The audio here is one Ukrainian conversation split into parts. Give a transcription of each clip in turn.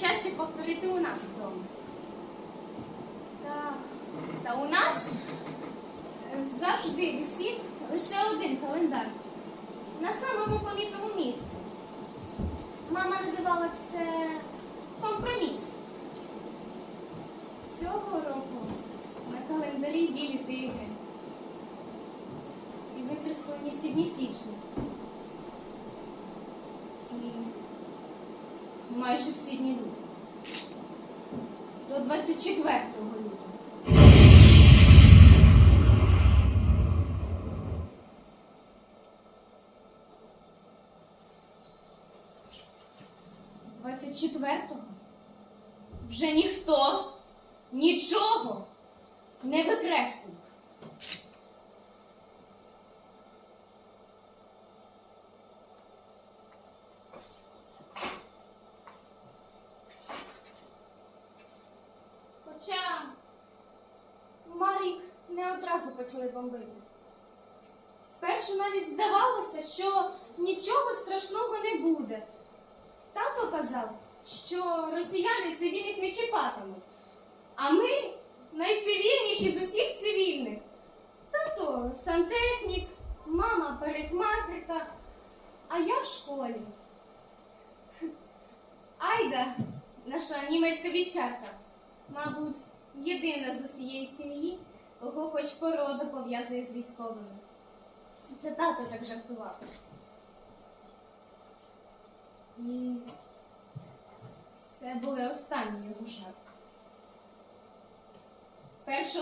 щастя повторити у нас вдома. Та, та у нас е, завжди висів лише один календар на самому помітному місці. Мама називала це компроміс. Цього року на календарі білі тигри і викреслені всі дні січня. І майже всі дні лютого. До 24 лютого. Двадцять четвертого вже ніхто нічого не викреслив. Почали бомбити. Спершу навіть здавалося, що нічого страшного не буде. Тато казав, що росіяни цивільних не чіпатимуть, а ми найцивільніші з усіх цивільних. Тато сантехнік, мама парикмахерка, а я в школі. Айда, наша німецька вівчарка, мабуть, єдина з усієї сім'ї, кого хоч порода пов'язує з військовими. Це тато так жартував. І це були останні його жарти.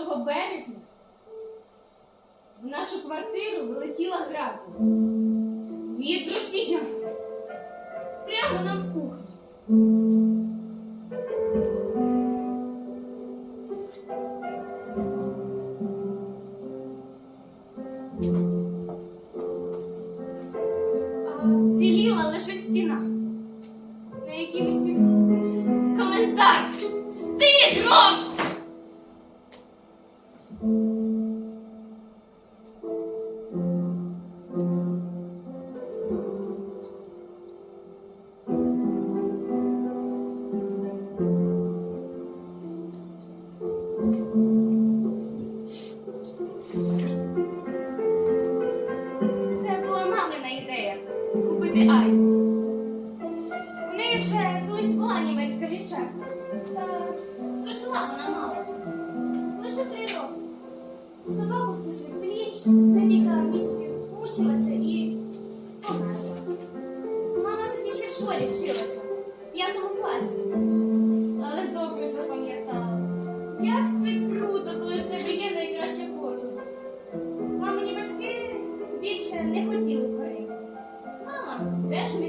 1 березня в нашу квартиру влетіла градія. Від росіян. Прямо нам в кухню. З тигром. Школі вчилася, в п'ятому класі. Але добре запам'ятала. Як це круто, коли в тебе є найкраща подруга. Мамині батьки більше не хотіли тварин. Мама теж не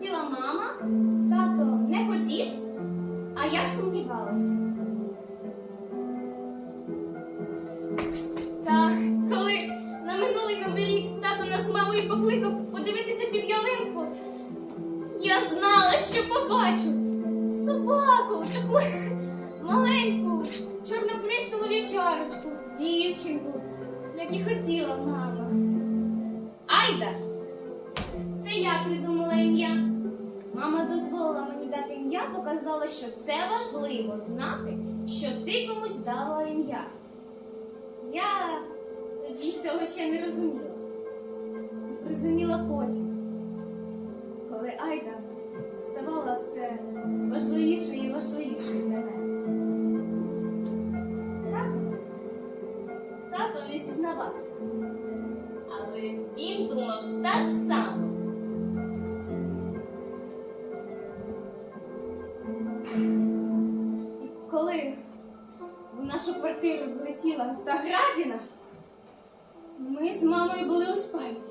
хотіла мама, тато не хотів, а я сумнівалася. Та коли на минулий новий рік тато нас з мамою покликав подивитися під ялинку, я знала, що побачу собаку, таку маленьку, чорнокричну вівчарочку, дівчинку, як і хотіла мама. Айда! Це я придумала ім'я. Мама дозволила мені дати ім'я, показала, що це важливо знати, що ти комусь дала ім'я. Я тоді цього ще не розуміла. Зрозуміла потім, коли Айда ставала все важливішою і важливішою для мене. Тато, тато не зізнавався, але він думав так само. Квартиру влетіла та градіна, ми з мамою були у спальні,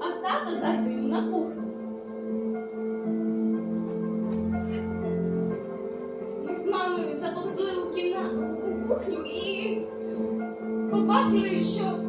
а тато з Айдою на кухні. Ми з мамою заповзли у кімнату у кухню і побачили, що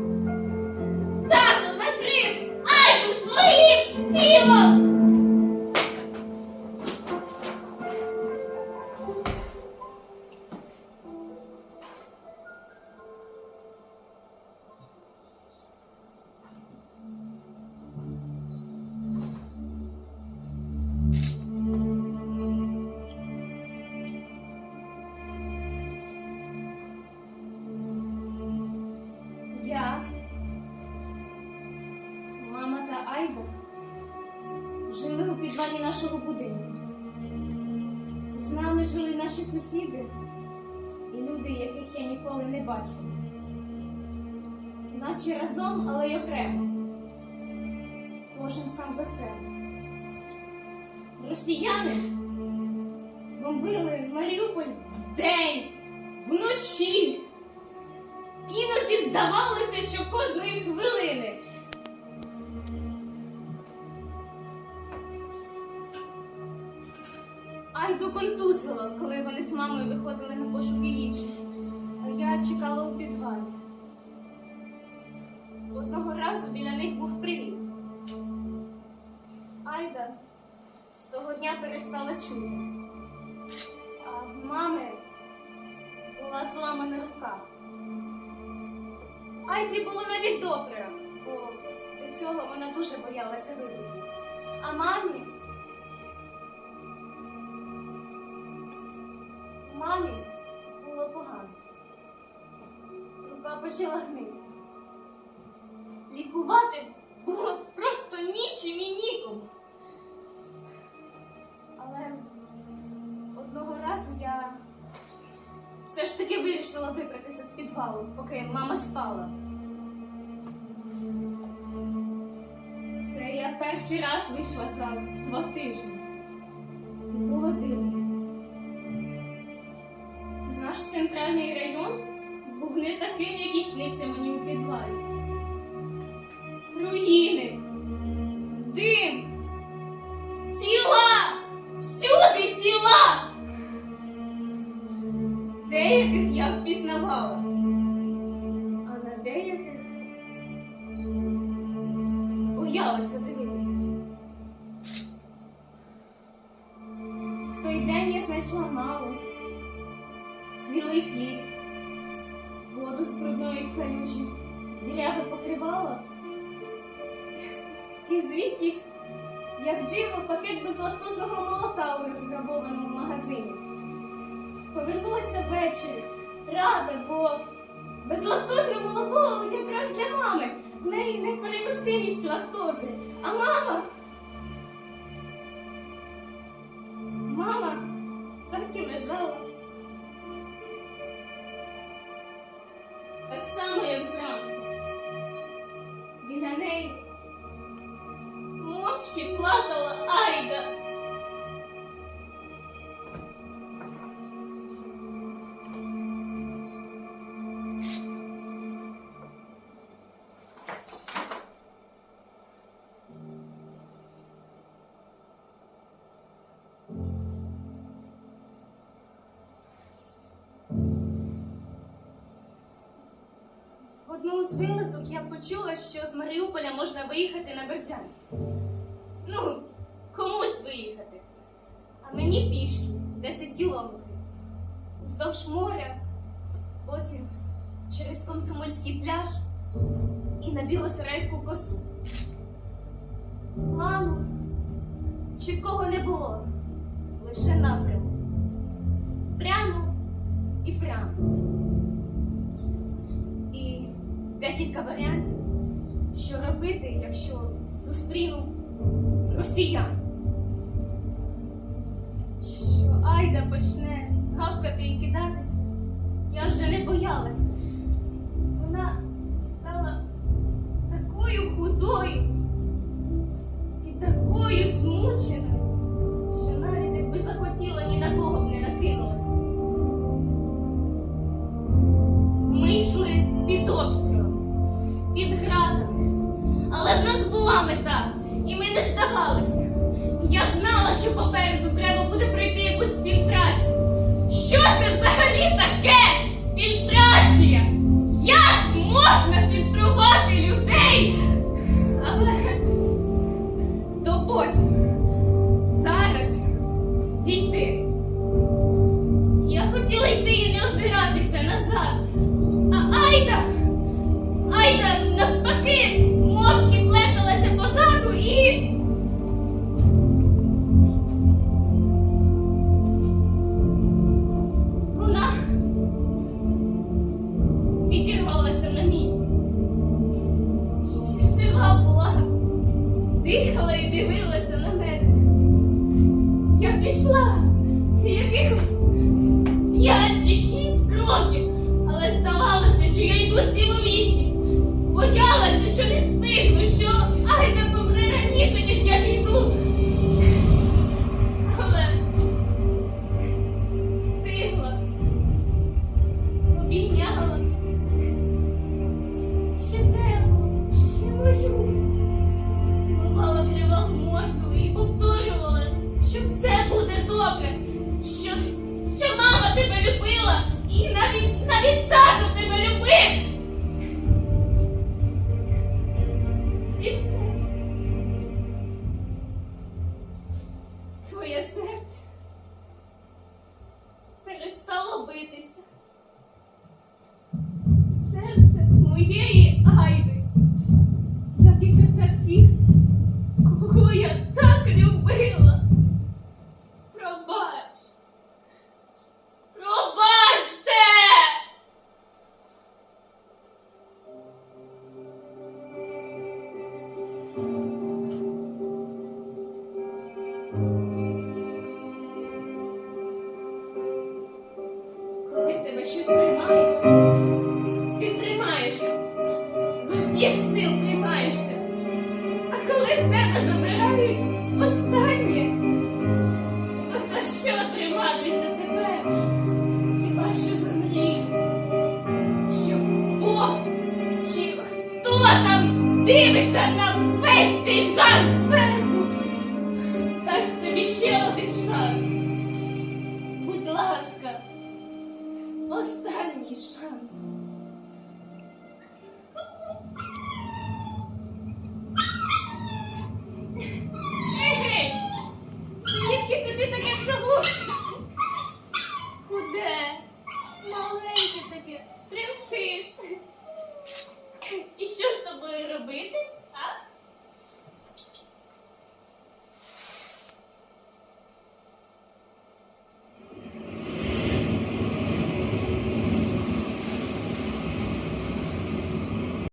нашого будинку. З нами жили наші сусіди і люди, яких я ніколи не бачила. Наче разом, але й окремо. Кожен сам за себе. Росіяни бомбили Маріуполь вдень, вночі. Іноді здавалося, що кожної хвилини. Айду контузило, коли вони з мамою виходили на пошуки їжі, а я чекала у підвалі. Одного разу біля них був привіт. Айда з того дня перестала чути, а в мами була зламана рука. Айді було навіть добре, бо до цього вона дуже боялася вибухів. А мамі. Мамі було погано. Рука почала гнити. Лікувати було просто нічим і нікому. Але одного разу я все ж таки вирішила вибратися з підвалу, поки мама спала. Це я перший раз вийшла за два тижні. Деяких боялася дивитися. В той день я знайшла маму, цвілий хліб, воду з брудної калюжі, діряве покривало. І звідкись, як диво, пакет безлактозного молока у розграбованому магазині. Повернулася ввечері, рада, бо безлактозне молоко якраз для мами. В неї непереносимість лактози. А мама. Мама так і лежала. Так само, як зранку. Біля неї мовчки плакала Айда. В одну з вилазок я почула, що з Маріуполя можна виїхати на Бердянськ. Ну, комусь виїхати. А мені пішки 10 кілометрів. Вздовж моря, потім через Комсомольський пляж і на Білосарайську косу. Плану чіткого не було, лише напрямок. Прямо і прямо. Декілька варіантів, що робити, якщо зустріну росіян. Що Айда почне гавкати і кидатися, я вже не боялася. Вона стала такою худою і такою змученою, нас була мета, і ми не здавалися. Я знала, що попереду треба буде пройти якусь фільтрацію. Що це взагалі таке? Фільтрація! Як можна фільтрувати людей? Але то потім. Зараз дійти. Я хотіла йти і не озиратися назад. А Айда, Айда навпаки, любила, і навіть нам весь цей жах зверху?